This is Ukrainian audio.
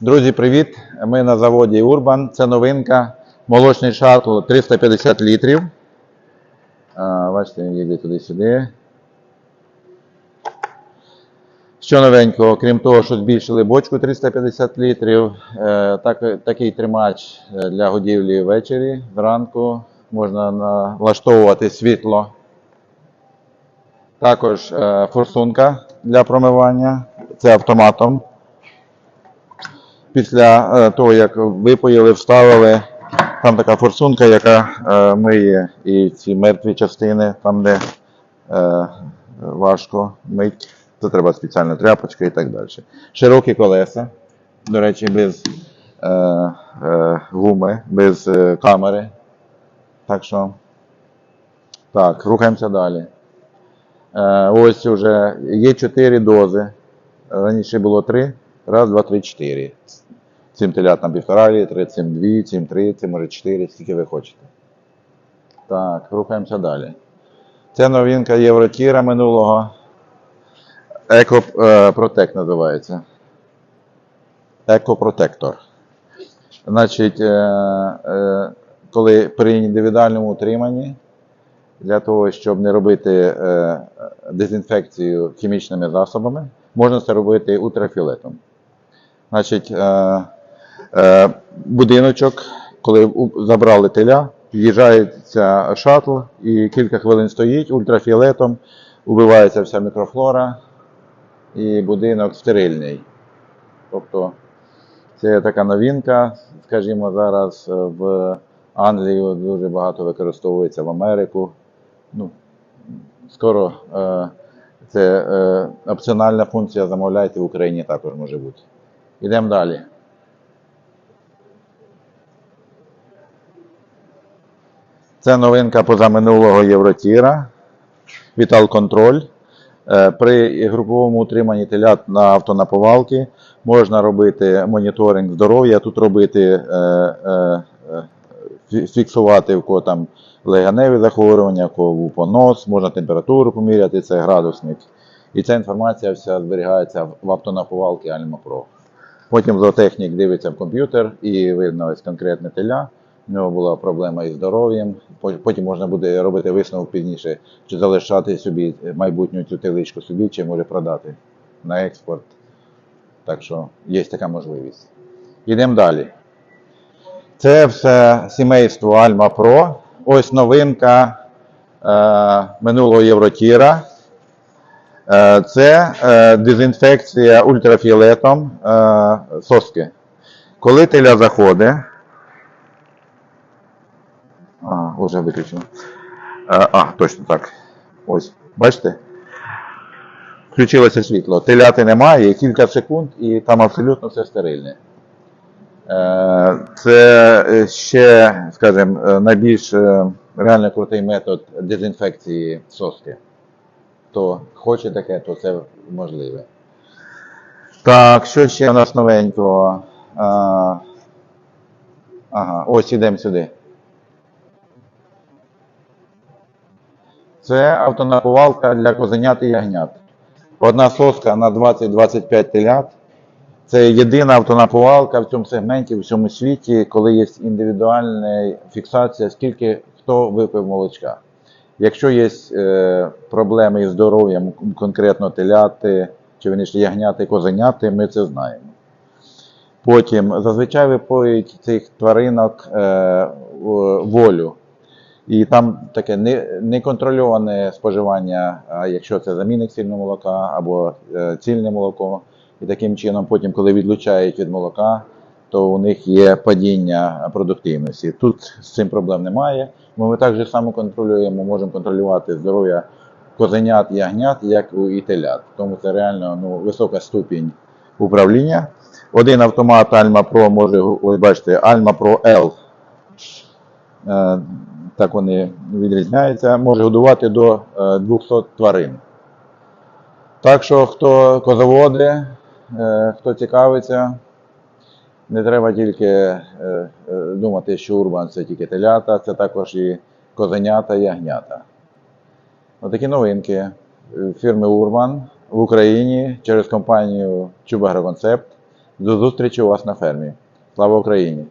Друзі, привіт! Ми на заводі Urban. Це новинка. Молочний шаттл 350 літрів. А, бачите, він їде туди-сюди. Що новенького, крім того, що збільшили бочку 350 літрів, е, так, такий тримач е, для годівлі ввечері, зранку. Можна налаштовувати світло. Також е, форсунка для промивання. Це автоматом. Після е, того, як випоїли, вставили, там така форсунка, яка е, миє і ці мертві частини, там, де е, важко мить, то треба спеціальна тряпочка і так далі. Широкі колеса, до речі, без гуми, без камери. Так що, так, рухаємося далі. Ось уже є 4 дози. Раніше було 3. Раз, два, три, чотири. Цим телятам півтора літри, цим дві, цим три, цим може чотири, скільки ви хочете. Так, рухаємося далі. Це новинка Євротіра минулого. Еко е, називається. Екопротектор. Значить, е, е, коли при індивідуальному утриманні, для того, щоб не робити дезінфекцію хімічними засобами, можна це робити ультрафіолетом. Значить, е, е, будиночок, коли забрали теля, в'їжджається шаттл і кілька хвилин стоїть ультрафіолетом, убивається вся мікрофлора і будинок стерильний. Тобто це така новинка, скажімо, зараз е, в Англії дуже багато використовується в Америку. Ну, скоро е, це е, опціональна функція, замовляйте в Україні також може бути. Ідемо далі. Це новинка позаминулого Євротіра. Vital Control. Е, При груповому утриманні телят на автонаповалки можна робити моніторинг здоров'я, тут робити, е, е, фіксувати в кого там легеневі захворювання, кого понос, можна температуру поміряти, це градусник. І ця інформація вся зберігається в автонаповалці Alma Pro. Потім зоотехнік дивиться в комп'ютер і видно ось конкретне теля. У нього була проблема із здоров'ям. Потім можна буде робити висновок пізніше, чи залишати собі майбутню цю теличку собі, чи може продати на експорт. Так що є така можливість. Йдемо далі. Це все сімейство Alma Pro. Ось новинка е, минулого Євротіра. Е, Це е, дезінфекція ультрафіолетом е, соски. Коли теля заходить. А, вже виключено. Е, А, точно так. Ось, бачите? Включилося світло. Теляти немає, кілька секунд, і там абсолютно все стерильне. Е, Це е, ще, скажімо, е, найбільш реально крутий метод дезінфекції соски. Хто хоче таке, то це можливе. Так, що ще у нас новенького? Ага, ось ідемо сюди. Це автонаповалка для козенят і ягнят. Одна соска на 20-25 телят. Це єдина автонаповалка в цьому сегменті, в всьому світі, коли є індивідуальна фіксація, скільки хто випив молочка. Якщо є е, проблеми із здоров'ям, конкретно теляти, чи вони ж ягняти, козеняти, ми це знаємо. Потім зазвичай випоють цих тваринок е, волю. І там таке не- неконтрольоване споживання, якщо це замінник сильного молока або е, цільне молоко. І таким чином, потім, коли відлучають від молока, то у них є падіння продуктивності. Тут з цим проблем немає. Бо ми так само контролюємо, можемо контролювати здоров'я козенят ягнят, як і телят. Тому це реально ну, висока ступінь управління. Один автомат Alma Pro може, ось бачите, Alma Pro L. Е, Так вони відрізняються. Може годувати до е, 200 тварин. Так що, хто козоводи, е, хто цікавиться, не треба тільки е, е, думати, що урбан це тільки телята, це також і козенята, і ягнята. Отакі новинки е, фірми Урбан. в Україні через компанію Чубагроконцепт. До зустрічі у вас на фермі. Слава Україні!